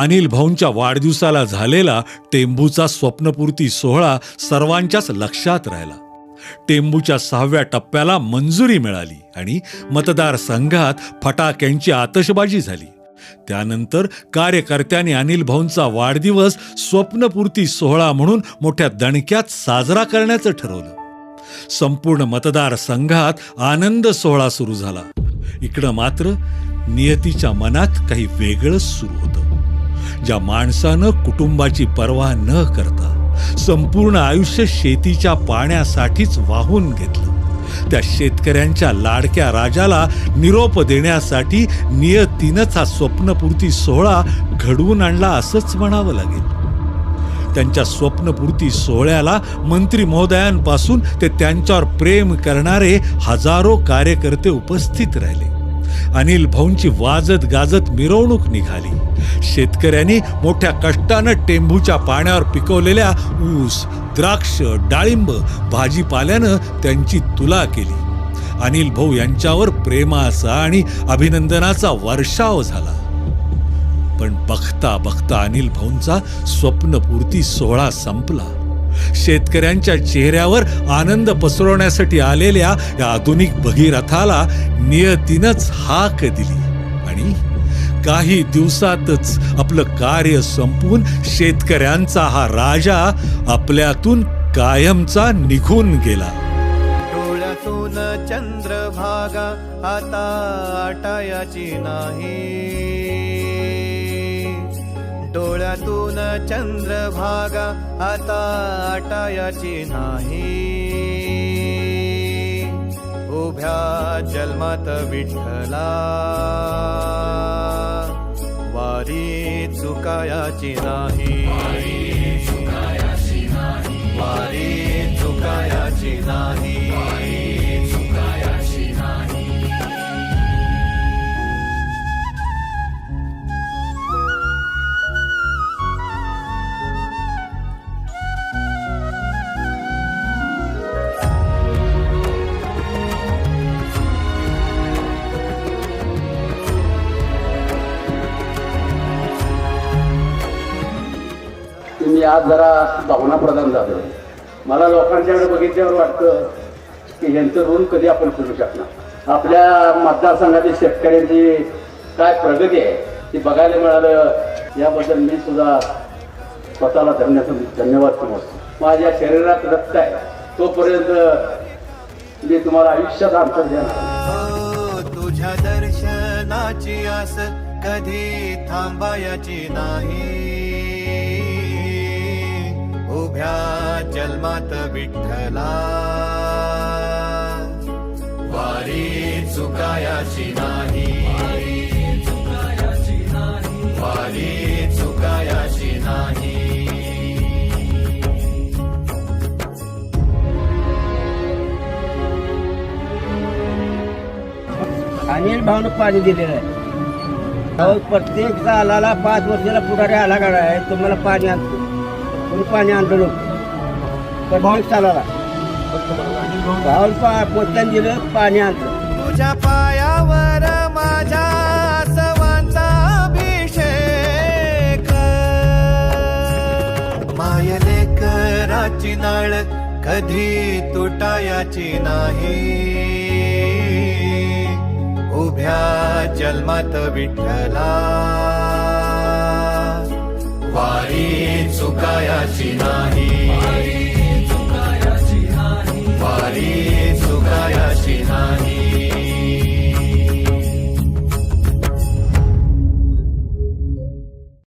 अनिल भाऊंच्या वाढदिवसाला झालेला टेंबूचा स्वप्नपूर्ती सोहळा सर्वांच्याच लक्षात राहिला. टेंबूच्या सहाव्या टप्प्याला मंजुरी मिळाली आणि मतदारसंघात फटाक्यांची आतषबाजी झाली. त्यानंतर कार्यकर्त्यांनी अनिल भाऊंचा वाढदिवस स्वप्नपूर्ती सोहळा म्हणून मोठ्या दणक्यात साजरा करण्याचं ठरवलं. संपूर्ण मतदारसंघात आनंद सोहळा सुरू झाला. इकडं मात्र नियतीच्या मनात काही वेगळंच सुरू होतं. ज्या माणसानं कुटुंबाची पर्वा न करता संपूर्ण आयुष्य शेतीच्या पाण्यासाठीच वाहून घेतलं. त्या शेतकऱ्यांच्या लाडक्या राजाला निरोप देण्यासाठी नियतीनंच हा स्वप्नपूर्ती सोहळा घडवून आणला असंच म्हणावं लागेल. त्यांच्या स्वप्नपूर्ती सोहळ्याला मंत्री महोदयांपासून ते त्यांच्यावर प्रेम करणारे हजारो कार्यकर्ते उपस्थित राहिले. अनिल भाऊंची वाजत गाजत मिरवणूक निघाली. शेतकऱ्यांनी मोठ्या कष्टानं टेंभूच्या पाण्यावर पिकवलेल्या ऊस द्राक्ष डाळिंब भाजीपाल्यानं त्यांची तुला केली. अनिल भाऊ यांच्यावर प्रेमाचा आणि अभिनंदनाचा वर्षाव झाला. पण बघता बघता अनिल भाऊंचा स्वप्नपूर्ती सोहळा संपला. शेतकऱ्यांच्या चेहऱ्यावर आनंद पसरवण्यासाठी आलेल्या या आधुनिक भगीरथाला नियतीनच हाक दिली. आणि काही दिवसातच आपलं कार्य संपवून शेतकऱ्यांचा हा राजा आपल्यातून कायमचा निघून गेला. डोळ्यातून चंद्रभागा आता आटायाची नाही. डोळ्यातून चंद्रभागा आता आटायाची नाही. उभ्या जन्मात विठ्ठला वारी चुकायाची नाही. वारी चुकायाची नाही. की मी आज जरा भावना प्रदान झालो मला लोकांच्याकडे बघितल्यावर वाटतं की यांचं ऋण कधी आपण फिरू शकणार? आपल्या मतदारसंघातील शेतकऱ्यांची काय प्रगती आहे ती बघायला मिळालं. याबद्दल मी सुद्धा स्वतःला धन्य धन्यवाद समजतो. माझ्या शरीरात रक्त आहे. तोपर्यंत मी तुम्हाला आयुष्यात अंतर देणार हो, तुझ्या दर्शनाची आस कधी थांबायची नाही. जन्मात विठ्ठला. वारी चुकायाची नाही. वारी चुकायाची नाही. अनिल भावनं पाणी दिलेलं आहे. अहो, प्रत्येक सालाला पाच वर्षाला पुढारी आला गाडा आहे. तुम्हाला पाणी आणतो. कोणी पाणी आणलं नव्हतं. प्रत्येक सालाला भाऊन दिलं पाणी आणतं तुझ्या पायावर माझ्या सवांचा अभिषेक. मायले कराची नाळ कधी तुटायाची नाही. उभ्या जन्मात विठ्ठला. वारी चुकायाची नाही.